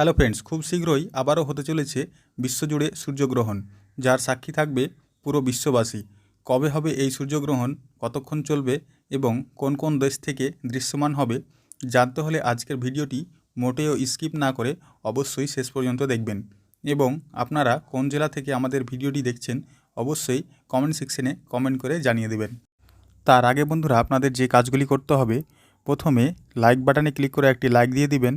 Hello friends, খুব শীঘ্রই আবারও হতে চলেছে বিশ্বজুড়ে সূর্যগ্রহণ, যার সাক্ষী থাকবে পুরো বিশ্ববাসী। কবে হবে এই সূর্যগ্রহণ, কতক্ষণ চলবে এবং কোন কোন দেশ থেকে দৃশ্যমান হবে, জানতে হলে আজকের ভিডিওটি মোটেও স্কিপ না করে অবশ্যই শেষ পর্যন্ত দেখবেন। এবং আপনারা কোন জেলা থেকে আমাদের ভিডিওটি দেখছেন, অবশ্যই কমেন্ট সেকশনে কমেন্ট করে জানিয়ে দেবেন। তার আগে বন্ধুরা, আপনাদের যে কাজগুলি করতে হবে, প্রথমে লাইক বাটনে ক্লিক করে একটি লাইক দিয়ে দিবেন।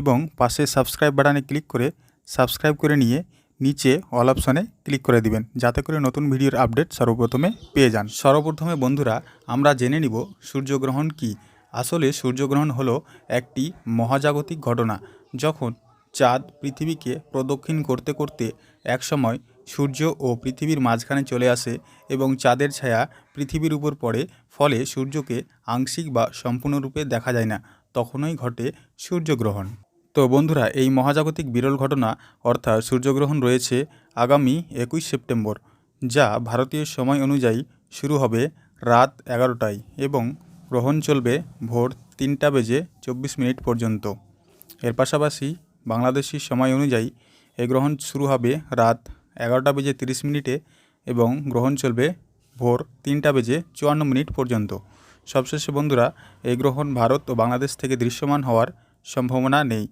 এবং পাশে সাবস্ক্রাইব বাটনে ক্লিক করে সাবস্ক্রাইব করে নিয়ে নিচে অল অপশনে ক্লিক করে দিবেন, যাতে করে নতুন ভিডিওর আপডেট সর্বপ্রথমে পেয়ে যান। সর্বপ্রথমে বন্ধুরা, আমরা জেনে নিব সূর্যগ্রহণ কি। আসলে সূর্যগ্রহণ হলো একটি মহাজাগতিক ঘটনা, যখন চাঁদ পৃথিবীকে প্রদক্ষিণ করতে করতে একসময় সূর্য ও পৃথিবীর মাঝখানে চলে আসে এবং চাঁদের ছায়া পৃথিবীর উপর পড়ে, ফলে সূর্যকে আংশিক বা সম্পূর্ণরূপে দেখা যায় না। তখনই ঘটে সূর্যগ্রহণ। তো বন্ধুরা, এই মহাজাগতিক বিরল ঘটনা, অর্থাৎ সূর্যগ্রহণ রয়েছে আগামী একুশ সেপ্টেম্বর, যা ভারতীয় সময় অনুযায়ী শুরু হবে রাত এগারোটায় এবং গ্রহণ চলবে ভোর তিনটা বেজে চব্বিশ মিনিট পর্যন্ত। এর পাশাপাশি বাংলাদেশি সময় অনুযায়ী এই গ্রহণ শুরু হবে রাত এগারোটা বেজে তিরিশ মিনিটে এবং গ্রহণ চলবে ভোর তিনটা বেজে চুয়ান্ন মিনিট পর্যন্ত। সবশেষে বন্ধুরা এই গ্রহণ ভারত ও বাংলাদেশ থেকে দৃশ্যমান হওয়ার সম্ভাবনা নেই।